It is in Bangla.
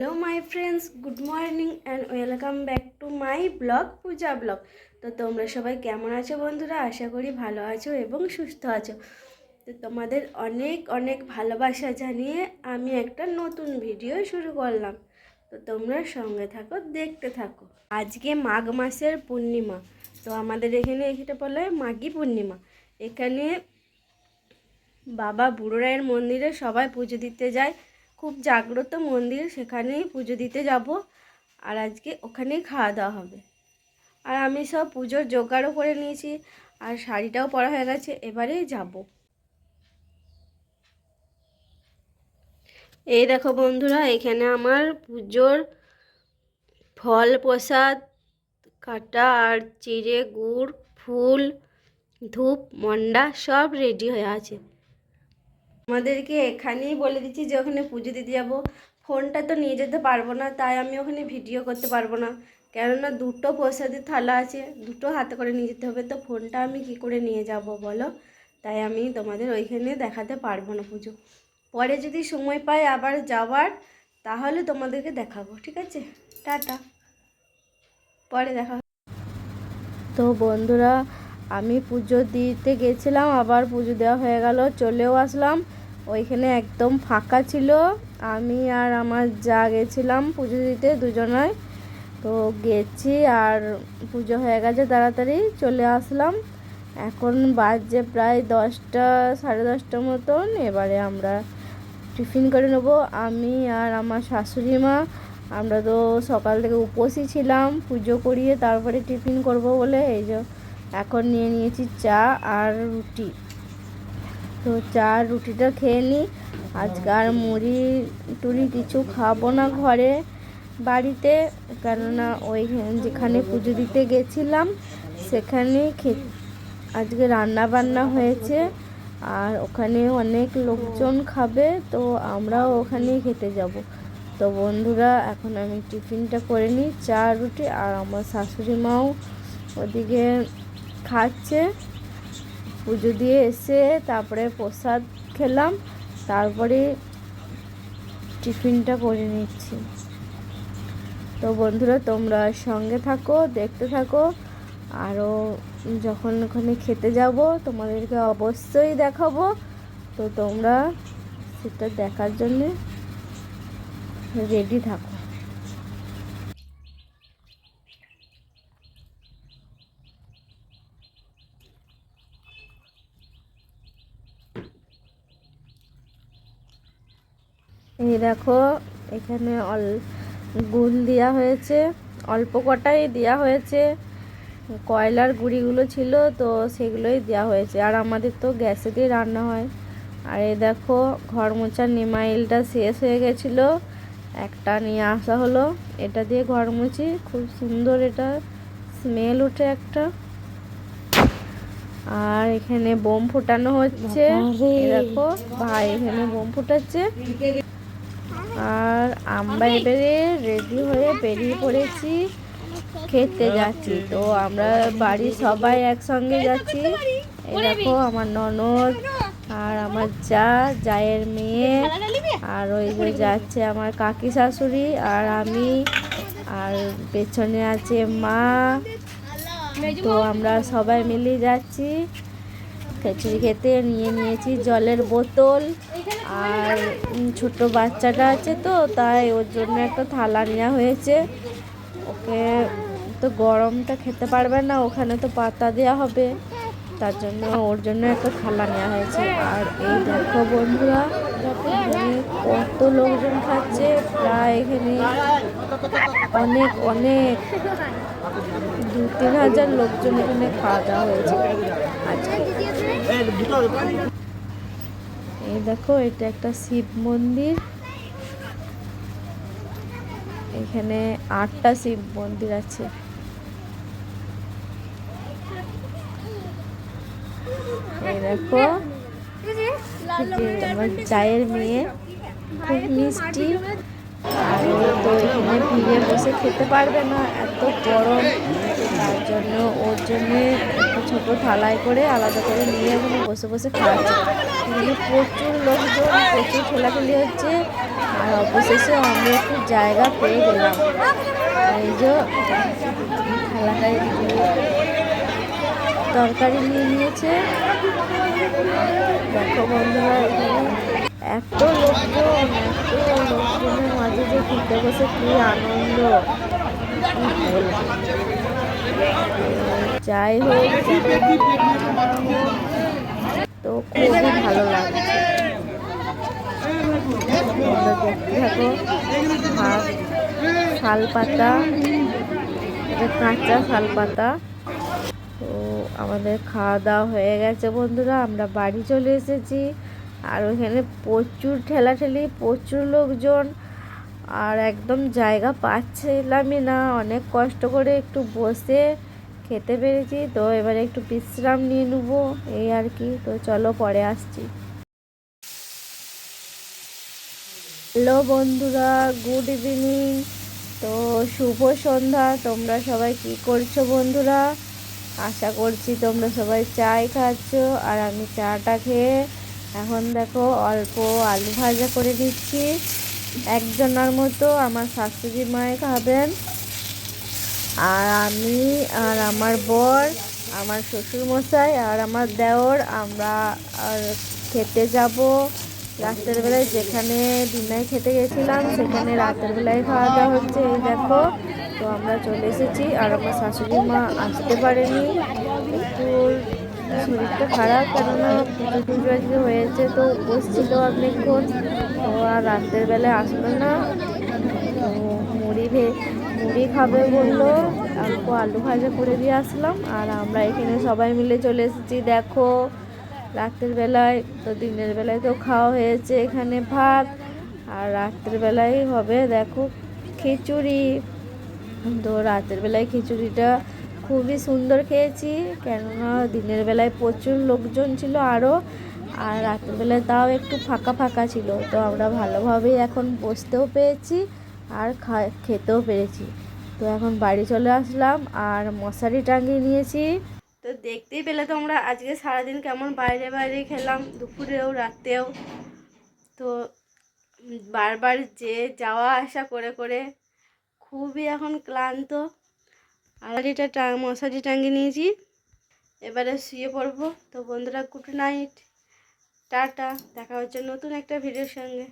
Hello my friends good morning and welcome back to my blog Puja blog তো তোমরা সবাই কেমন আছো বন্ধুরা? আশা করি ভালো আছো এবং সুস্থ আছো। তো তোমাদের অনেক অনেক ভালোবাসা জানিয়ে আমি একটা নতুন ভিডিও শুরু করলাম। তো তোমরা সঙ্গে থাকো, দেখতে থাকো। আজকে মাঘ মাসের পূর্ণিমা। তো আমাদের এখানে এটা বলে মাঘী পূর্ণিমা। এখানে বাবা বুড়ো রায়ের মন্দিরে সবাই পুজো দিতে যায়। খুব জাগ্রত মন্দির, সেখানেই পুজো দিতে যাব। আর আজকে ওখানেই খাওয়া দাওয়া হবে। আর আমি সব পুজোর জোগাড়ও করে নিয়েছি, আর শাড়িটাও পরা হয়ে গেছে এবারেই যাব। এই দেখো বন্ধুরা, এখানে আমার পুজোর ফল, প্রসাদ, কাটা আর চিড়ে, গুড়, ফুল, ধূপ, মন্ডা সব রেডি হয়ে আছে। আমাদেরকে এখানেই বলে দিচ্ছি যে ওখানে পুজো দিতে যাব। ফোনটা তো নিয়ে যেতে পারব না, তাই আমি ওখানে ভিডিও করতে পারব না। কেননা দুটো প্রসাদের থালা আছে, দুটো হাতে করে নিয়ে যেতে হবে, তো ফোনটা আমি কি করে নিয়ে যাব বলো? তাই আমি তোমাদের ওইখানে দেখাতে পারব না পুজো। পরে যদি সময় পাই আবার যাওয়ার, তাহলে তোমাদেরকে দেখাবো, ঠিক আছে? টাটা। পরে দেখা। তো বন্ধুরা, আমি পুজো দিতে গেছিলাম, আবার পুজো দেওয়া হয়ে গেল, চলেও আসলাম। ওইখানে একদম ফাঁকা ছিল। আমি আর আমার যা গেছিলাম পুজো দিতে দুজনায় তো গেছি আর পুজো হয়ে গেছে তাড়াতাড়ি, চলে আসলাম। এখন বাজে প্রায় দশটা, সাড়ে দশটা মতন। এবারে আমরা টিফিন করে নেব। আমি আর আমার শাশুড়ি মা, আমরা তো সকাল থেকে উপোসই ছিলাম, পুজো করিয়ে তারপরে টিফিন করব বলে। এই যে, এখন নিয়ে নিয়েছি চা আর রুটি। তো চা রুটিটা খেয়ে নিই। আজকে আর মুড়ি টুড়ি কিছু খাব না ঘরে, বাড়িতে। কেননা ওই যেখানে পুজো দিতে গেছিলাম সেখানে খে আজকে রান্না বান্না হয়েছে। আর ওখানে অনেক লোকজন খাবে, তো আমরাও ওখানেই খেতে যাব। তো বন্ধুরা, এখন আমি টিফিনটা করে নিই চা রুটি, আর আমার শাশুড়ি মাও ওদিকে খাচ্ছে। পুজো দিয়ে এসে তারপরে প্রসাদ খেলাম, তারপরে টিফিনটা করে নিচ্ছি। তো বন্ধুরা, তোমরা সঙ্গে থাকো, দেখতে থাকো আরও যখন ওখানে খেতে যাব, তোমাদেরকে অবশ্যই দেখাবো। তো তোমরা সেটা দেখার জন্যে রেডি থাকো। এই দেখো এখানে অল গুল দেওয়া হয়েছে অল্প কটাই দেওয়া হয়েছে। কয়লার গুঁড়িগুলো ছিল তো সেগুলোই দেওয়া হয়েছে। আর আমাদের তো গ্যাসে দিয়ে রান্না হয়। আর এই দেখো ঘর মোছার নিমাইলটা শেষ হয়ে গেছিল। একটা নিয়ে আসা হলো। এটা দিয়ে ঘর মুছি খুব সুন্দর এটা। স্মেল উঠে একটা। আর এখানে বোম ফুটানো হচ্ছে। দেখো ভাই এখানে বোম ফুটাচ্ছে। আর আমরা এবারে রেডি হয়ে বেরিয়ে পড়েছি খেতে যাচ্ছি। তো আমরা বাড়ির সবাই একসঙ্গে যাচ্ছি। এই দেখো আমার ননদ আর আমার যা জায়ের মেয়ে আর ওই যে যাচ্ছে আমার কাকি শাশুড়ি আর আমি। আর পেছনে আছে মা। তো আমরা সবাই মিলে যাচ্ছি। খিচুড়ি খেতে নিয়ে নিয়েছি জলের বোতল আর ছোট বাচ্চাটা আছে তো, তাই ওর জন্য একটা থালা নেওয়া হয়েছে। ওকে তো গরমটা খেতে পারবে না, ওখানে তো পাতা দেওয়া হবে। তার জন্য ওর জন্য একটা থালা নেওয়া হয়েছে। আর এই দেখো বন্ধুরা কত লোকজন খাচ্ছে, প্রায় এখানে অনেক অনেক। দু তিন হাজার লোকজন এখানে খাওয়া দাওয়া হয়েছে। এই দেখো, এটা একটা শিব মন্দির। এখানে আটটা শিব মন্দির আছে। এই দেখো আমার চায়ের মেয়ে। খুব মিষ্টি। আর তো এখানে ভিড়ে বসে খেতে পারবে না এত গরম, তার জন্য ওর জন্য একটা ছোটো থালায় করে আলাদা করে নিয়ে ওখানে বসে বসে খাওয়াচ্ছে এখানে প্রচুর লোকজন, প্রচুর ঠেলাঠেলি হচ্ছে, আর অবশেষে আমরা একটু জায়গা পেয়ে গেলাম। এই যে থালাটায় তরকারি নিয়ে নিয়েছে। দেখো বন্ধুরা, এখানে এত লোকজন, এত লোকজনের মাঝে যে খেতে বসে কি আনন্দ। যাই হোক। তো খুবই ভালো লাগছে। শাল পাতা কাঁচা শাল পাতা তো আমাদের খাওয়া দাওয়া হয়ে গেছে বন্ধুরা, আমরা বাড়ি চলে এসেছি। আর ওখানে প্রচুর ঠেলাঠেলি, প্রচুর লোকজন। আর একদম জায়গা পাচ্ছিলামই না। অনেক কষ্ট করে একটু বসে খেতে পেরেছি। তো এবারে একটু বিশ্রাম নিয়ে নেব, এই আর কি। তো চলো পরে আসছি। হ্যালো বন্ধুরা, গুড ইভিনিং। তো শুভ সন্ধ্যা, তোমরা সবাই কি করছ বন্ধুরা? আশা করছি তোমরা সবাই চাই খাচ্ছ। আর আমি চাটা খেয়ে এখন দেখো অল্প আলু ভাজা করে দিচ্ছি। একজনের মতো আমার শাশুড়ি মায়ে খাবেন। আর আমি, আর আমার বর, আমার শ্বশুর মশাই আর আমার দেওর, আমরা, আর খেতে যাব। রাতের বেলায় যেখানে ডিনার খেতে গেছিলাম, সেখানে রাতের বেলায় খাওয়া দাওয়া হচ্ছে। এই দেখো, তো আমরা চলে এসেছি, আর আমার শাশুড়ি মা আসতে পারেনি। একটু শরীরটা খারাপ, কেননা পুজো টুজো আজকে হয়েছে, তো উপোস ছিল অনেকক্ষণ। আর রাতের বেলায় আসলো না। মুড়ি ভে, মুড়ি খাবে বলল অল্প আলু ভাজা করে দিয়ে আসলাম। আর আমরা এখানে সবাই মিলে চলে এসেছি। দেখো, রাতের বেলায় তো দিনের বেলায় তো খাওয়া হয়েছে এখানে ভাত। আর রাতের বেলায় হবে, দেখো, খিচুড়ি। তো রাতের বেলায় খিচুড়িটা খুবই সুন্দর খেয়েছি। কেননা দিনের বেলায় প্রচুর লোকজন ছিল আরও আর রাতের বেলায় তাও একটু ফাঁকা ফাঁকা ছিল, তো আমরা ভালোভাবেই এখন বসতেও পেয়েছি আর খেতেও পেরেছি। তো এখন বাড়ি চলে আসলাম আর মশারি টাঙিয়ে নিয়েছি। তো দেখতেই পেলে তো আমরা আজকে সারাদিন কেমন বাইরে বাইরে খেলাম, দুপুরেও, রাতেও। তো বারবার যে যাওয়া আসা করে করে খুবই এখন ক্লান্ত। আর মশারি টাঙিয়ে নিয়েছি। এবারে শুয়ে পড়ব। তো বন্ধুরা গুড নাইট টাটা দেখা হচ্ছে নতুন একটা ভিডিওর সঙ্গে।